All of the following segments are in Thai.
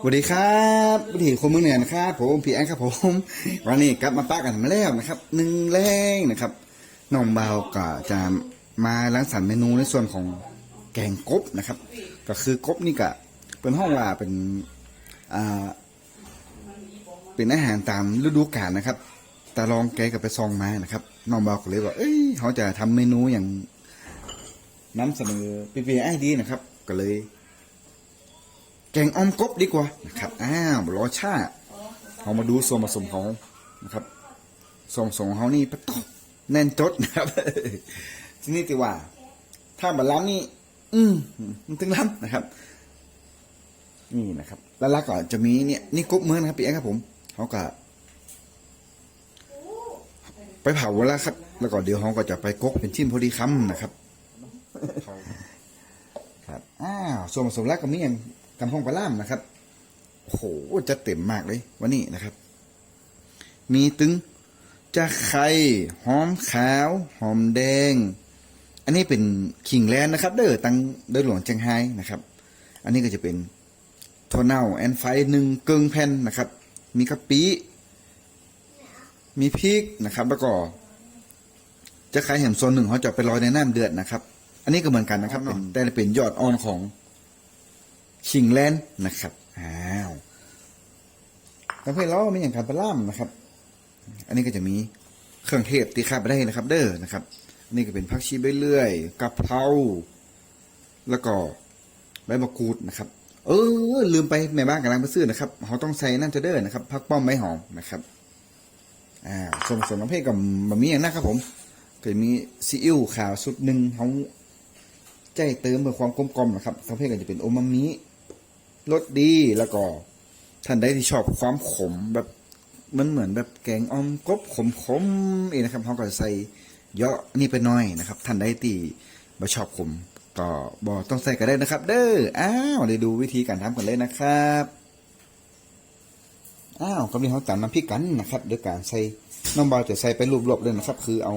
สวัสดีครับวิถีคนเมืองเหนือนะครับผมพี่แอนครับผมวันนี้กลับมาป้ากันมาแล้วนะครับหนึ่งแรงนะครับน้องเบาก็จะมาล้างสรรเมนูในส่วนของแกงกบนะครับ ก็คือกบนี่ก็เป็นห้องว่าเป็นอ่าเป็นอาหารตามฤดูกาลนะครับตาลองแกกับไปซองมานะครับน้องเบาก็เลยว่าเอ้ยเขาจะทำเมนูอย่างน้ำเสนอปีปีไอ้ดีนะครับ ก็เลย แกงอ้อมกบดีกว่านะครับอ้าวรอชาเรามาดูส่วนผสมของนะครับส่วนผสมของเขานี่ปะตอกแน่นจดนะครับทีนี้ติว่า ถ้าบัลล้ำนี่ อืมมันถึงล้ำนะครับ นี่นะครับ แล้วลักก็จะมีเนี่ยนี่กบเมืองนะครับพี่แอ๊ครับผมเขาก็ไปเผาแล้วครับ แล้วก็เดี๋ยวเขาก็จะไปกกเป็นชิ้นพอดีคำนะครับ ครับ อ้าว ส่วนผสมแรกก็มีอย่าง กำพองปลาล่ามนะครับโอ้โหจะเต็มมากเลยวันนี้นะครับ มีตึงจะไข่หอมขาว หอมแดง อันนี้เป็นขิงแลนนะครับ เด้อตังเด้อหลวงเชียงไฮ้นะครับ อันนี้ก็จะเป็นถั่วเน่าแอนไฟหนึ่งเกิงแผ่นนะครับ มีกะปิมีพริกนะครับแล้วก็จะขายแหมส่วนหนึ่งเขาจะไปลอยในน้ำเดือดนะครับ อันนี้ก็เหมือนกันนะครับเป็นแต่เป็นยอดอ่อนของ ชิงแลนด์นะครับอ้าวแล้วเพื่อเราม่อย่างการปลาล่ามนะครับ อันนี้ก็จะมีเครื่องเทศตีข้าไปได้นะครับ เด้อนะครับอันนี้ก็เป็นผักชีใบเลื่อยกะเพราแล้วก็ใบมะกรูดนะครับ เออ ลืมไปแม่บ้านกำลังไปซื้อนะครับเขาต้องใส่นั่นจะเด้อนะครับผักป้อมใบหอมนะครับอ่าส่วนผสมน้ำเพศกับบะหมี่อย่างนะครับ ผมก็จะมีซีอิ๊วขาวสุดหนึ่งเขาใจเติมเพื่อความกลมกล่อมนะครับทั้งเพศก็จะเป็นโอมามิ รสดีแล้วก็ท่านใดที่ชอบความขมแบบมันเหมือนแบบแกงออมกบขมขมเองนะครับเขาก็จะใส่เยอะนี่ไปหน่อยนะครับ ท่านใดที่บ่ชอบขมก็บอต้องใส่ก็ได้นะครับ เด้ออ้าวเดี๋ยวดูวิธีการทำกันเลยนะครับอ้าวก็มีเขาตำน้ำพริกกันนะครับโดยการใส่น้องบอลจะใส่ไปรวบๆเลยนะครับ คือเอา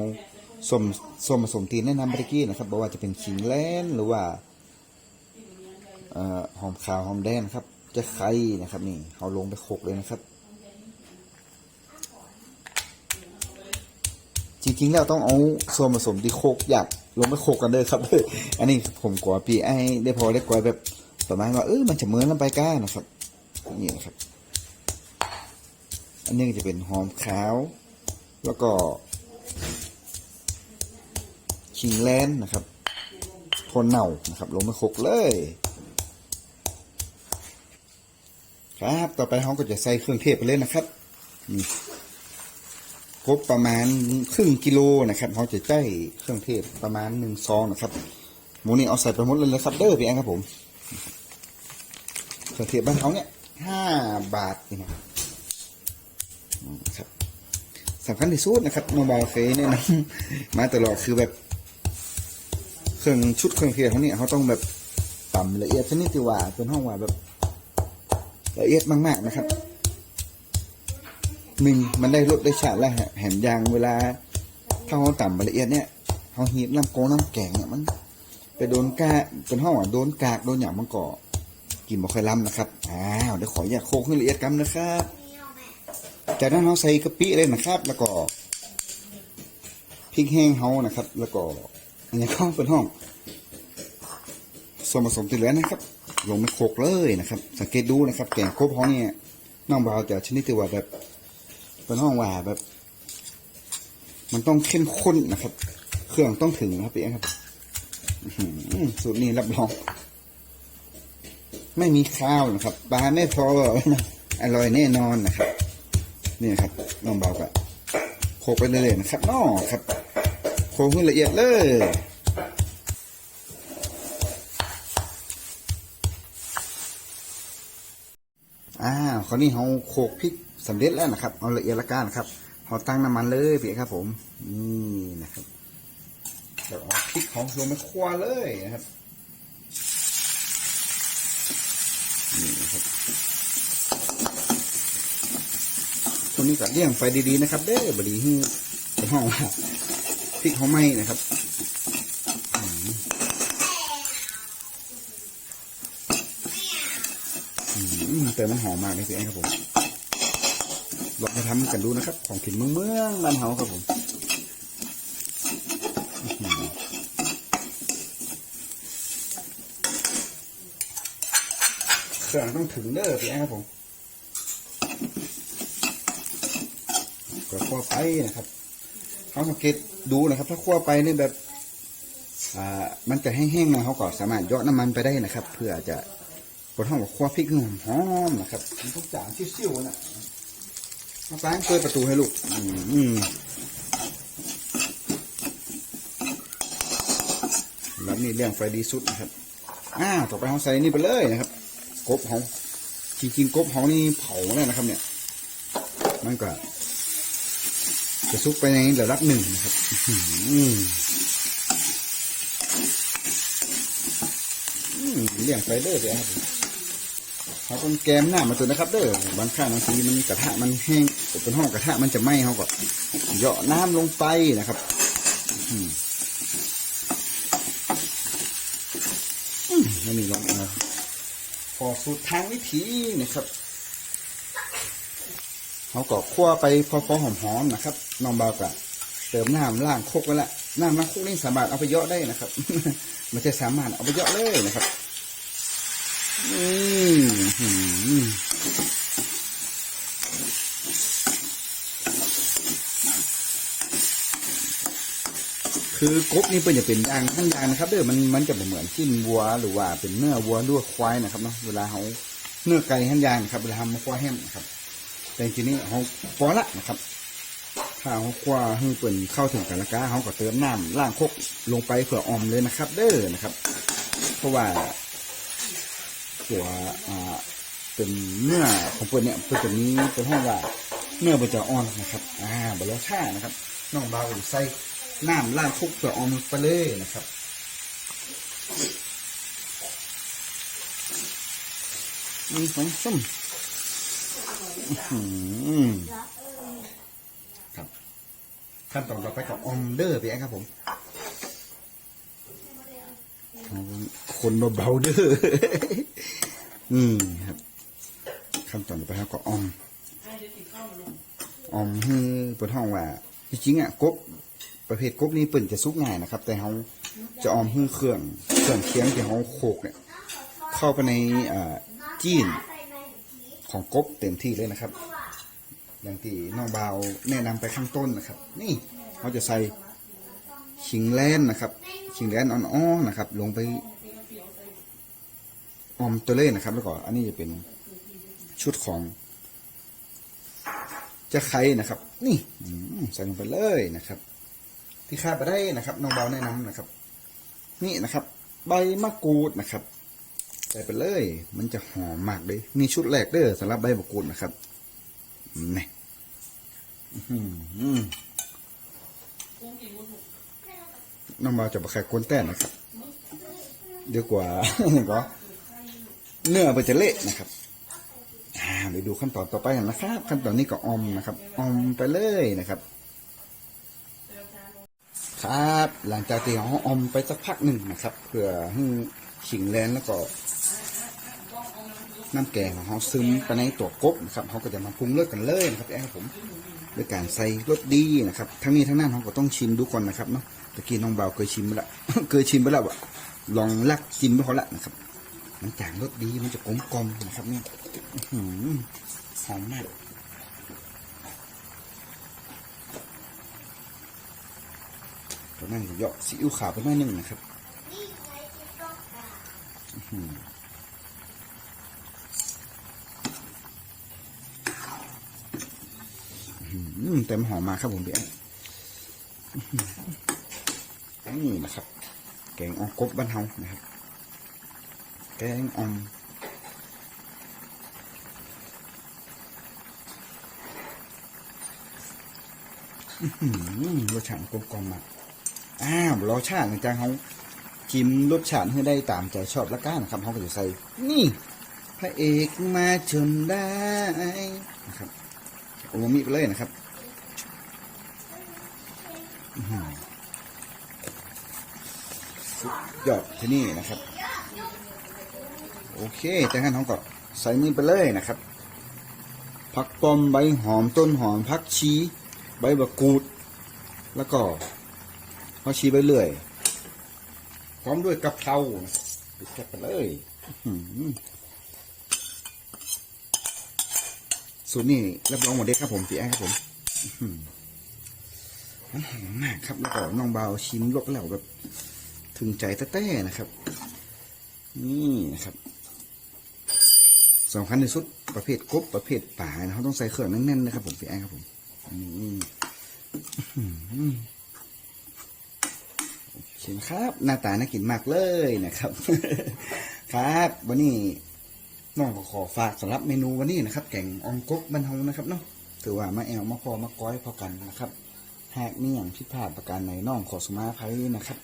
ส้มส้มผสมตีนแนะนำเมื่อกี้นะครับบอกว่าจะเป็นขิงแลนหรือว่า หอมขาวหอมแดงครับ จะไข่นะครับ นี่เอาลงไปโขกเลยนะครับ จริงๆแล้วต้องเอาส่วนผสมที่โคกอยากลงไปโคกกันเลยครับอันนี้ผมกลัวปีไอ้ได้พอได้กลัวแบบประมาณว่าเออมันจะเหมือนลำไปก้านะครับนี่นะครับ อันนี้จะเป็นหอมขาว แล้วก็ขิงแลนนะครับทนเน่านะครับ ลงมาคกเลย ครับ ต่อไปเขาก็จะใส่เครื่องเทศไปเลยนะครับนี่ครบประมาณครึ่งกิโลนะครับเขาจะใช้เครื่องเทศประมาณหนึ่งซองนะครับ หมูนี่เอาใส่ไปหมดเลยเลยครับ เด้อพี่แอนครับผม เครื่องเทศบ้านเขาเนี่ยห้าบาทนี่นะครับสำคัญที่สุดนะครับโมบายเฟเนี่ยนะมาตลอดคือแบบเครื่องชุดเครื่องเทศเขาเนี่ยเขาต้องแบบต่ำละเอียดชนิดที่ว่าเป็นห้องว่าแบบ ละเอียดมาก ๆนะครับหนึ่งมันได้รสได้ชาติแล้วฮะแหมยางเวลาถ้าเขาต่ำละเอียดเนี่ยเขาหีบน้ำโกงน้ำแกงเนี่ยมัน ไปโดนกาเป็นห้องว่าโดนกากโดนอย่างมันก็กินบ่ค่อยล้ำนะครับอ้าวเดี๋ยวขออยากโคกให้ละเอียดกันนะครับ จากนั้นเราใส่กะปิเลยนะครับ แล้วก็พริกแห้งเฮานะครับ แล้วก็อันนี้ก็เป็นห้องส่วนผสมที่เหลือนะครับ ลงไปโขลกเลยนะครับ สังเกตดูนะครับแกงครบห้องเนี่ยน้องบาวจะชนิดที่ว่าแบบเป็นห้องว่าแบบ มันต้องเข้มข้นนะครับ เครื่องต้องถึงนะครับพี่ครับสูตรนี้รับรอง ไม่มีข้าวนะครับปลาไม่พออร่อยแน่นอนนะครับนี่ครับน้องเบาก็โขลกไปเรื่อยๆนะครับน้อครับโขลกให้ละเอียดเลย คราวนี้เราโขกพริกสำเร็จแล้วนะครับ เอาละเอียดละกันนะครับเราตั้งน้ำมันเลยพี่ครับ ผม นี่นะครับเดี๋ยวเอาพริกของลงไปคั่วเลยนะครับ นี่นะครับตัวนี้ก็เลี่ยงไฟดีๆนะครับ เด้อบดีให้ห้องพริกเขาไหมนะครับ แต่มันหอมมากเลยพี่แอนครับผมลองมาทำกันดูนะครับ ของกินเมืองเมืองบ้านเฮาครับผมเครื่องต้องถึงเด้อพี่แอนครับผมก็คั่วไปนะครับเขาสังเกตดูนะครับ ถ้าคั่วไปนี่แบบ อ่า มันจะแห้งๆนะเขาก็สามารถยาะน้ำมันไปได้นะครับ เพื่อจะ บนห้องกับคั่วพริกให้หอมนะครับมันต้องจางซิ่วๆนะมาป้างเปิดประตูให้ลูก อืมอืมแบบนี้เรื่องไฟดีสุดนะครับอ่าต่อไปเขาใส่นี่ไปเลยนะครับ กบเขาจริงๆกบเขานี่เผาแล้วนะครับ เนี่ย มันก็จะซุกไปในระดับหนึ่งนะครับอื้อหืออืมเลี้ยงไปเดอเดี๋ยครับ เขาต้องแกมหน้ามาตัวนะครับเด้อบางครั้งบางทีมันกระทะมันแห้งเป็นห้องกระทะมันจะไหม้เขาก็เหยาะน้ำลงไปนะครับอืมอืมแล้วนี่ลองเอาพอสูตรทางวิธีนะครับเขาก็คั่วไปพอๆหอมๆนะครับน้องเบากะเติมน้ำล่างโคกไว้ละน้ำล้างโคกนี่สามารถเอาไปเหยาะได้นะครับ มันจะสามารถเอาไปเหยาะเลยนะครับ คือกบนี่เป็นจะเป็นยางทั้งยางนะครับเด้อมันมันจะเหมือนชิ้นวัวหรือว่าเป็นเนื้อวัวหรือว่าควายนะครับเนาะเวลาเขาเนื้อไก่ทั้งยางนะครับเวลาทำควายแห้งนะครับ แต่จริงๆนี่เขาพอละนะครับถ้าเขาคว้าให้เปิ่นเข้าถึงกันละกาเขาก็เติมน้ำล่างโคกลงไปเผื่ออมเลยนะครับ เด้อนะครับ เพราะว่า ตัวอ่าเป็นเนื้อของเปิ่นเนี่ยเปิ่นจะมีเป็นห้องว่าเนื้อมันจะอ่อนนะครับ อ่าบรอชานะครับน้องบาใส่น้ำล่างโคกเผื่ออมไปเลยนะครับมีสองส้มอื้อหือครับขั้นตอนต่อไปกับออมเดอร์พี่แอนครับผม คนเบาๆเด้ออืมครับขั้นตอนต่อไปครับก็ออมออมคือเปิดห้องว่าจริงๆอะกบประเภทกบนี้เปิ่นจะซุกง่ายนะครับ แต่เขาจะออมคือเครื่องเครื่องเคียงที่เขาโขกเนี่ยเข้าไปในอ่าจีนของกบเต็มที่เลยนะครับ อย่างที่น้องเบาแนะนำไปข้างต้นนะครับ นี่เขาจะใส่ ขิงแลนนะครับขิงแลนอ่อนๆนะครับ ลงไปออมตัวเล่นนะครับ แล้วก็อันนี้จะเป็นชุดของจะไข่นะครับ นี่ใส่ลงไปเลยนะครับที่คาดไปได้นะครับน้องเบาแนะนำนะครับ นี่นะครับ ใบมะกรูดนะครับใส่ไปเลย มันจะหอมมากเลยนี่ชุดแรกเด้อสำหรับใบมะกรูดนะครับนี่อืม น้องมาจะบะไข่กวนแต้นนะครับเดี๋ยวกว่าก็เนื้อมันจะเละนะครับอ่าเดี๋ยวดูขั้นตอนต่อไปกันนะครับ ขั้นตอนนี้ก็อมนะครับ อมไปเลยนะครับ ครับ หลังจากที่เราอมไปสักพักหนึ่งนะครับเพื่อให้ขิงแลนแล้วก็น้ำแกงของเขาซึมไปในตัวกบนะครับเขาก็จะมาปรุงเลือกกันเลยนะครับแอนครับผม ด้วยการใส่รสดีนะครับทั้งนี้ทั้งนั้นเขาก็ต้องชิมดูก่อนนะครับเนาะตะกี้น้องเบาเคยชิมไปละเคยชิมไปแล้วอะลองลักกินไปพอละนะครับมันจางรสดีมันจะกลมกลมนะครับเนี่ยหอมมากตอนนั้นเหยาะซีอิ๊วขาวไปหน่อยหนึงนะครับ อืม เต็มหอมมาครับผมพี่แอนนี่นะครับ แกงอ่อมกบบ้านเฮานะครับ แกงอ่อมอื้อหือรสชาติกลมกล่อมมากอ้าวรสชาติจางเขาจิ้มรสชาติให้ได้ตามใจชอบละกันนะครับเขาก็จะใส่ นี่ พระเอกมาจนได้นะครับโอมามิไปเลยนะครับ ยอดที่นี่นะครับ โอเคจากนั้นเขาก็ใส่นี่ไปเลยนะครับ ผักปอมใบหอมต้นหอมผักชีใบมะกรูด แล้วก็ผักชีไปเรื่อยพร้อมด้วยกะเพราปิดแก๊สไปเลยสูตรนี้รับรองหมดเด็ดครับผมพี่แอ้ครับผม มันหอมมากครับ แล้วก็น้องเบาชิมลวกแล้วแบบถึงใจแต้ๆนะครับ นี่นะครับสำคัญที่สุดประเภทกบประเภทป่านะเขาต้องใส่เครื่องแน่นๆนะครับผมพี่แอ้ครับผมนี่อื้อหือโอเคครับหน้าตาน่ากินมากเลยนะครับ ครับ วันนี้น้องก็ขอฝากสำหรับเมนูวันนี้นะครับ แกงออมกบบันเทานะครับเนาะถือว่ามาแอลมาพอมาก้อยพอกันนะครับ หากมีอย่างผิดพลาดประการในน้องขอสมาภัยนะครับ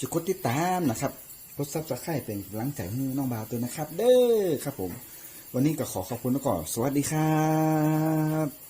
จะกดติดตามนะครับกดซับสไครต์เป็นกำลังใจให้น้องบาวตัวนะครับ เด้อครับผม วันนี้ก็ขอขอบคุณแล้วก็สวัสดีครับ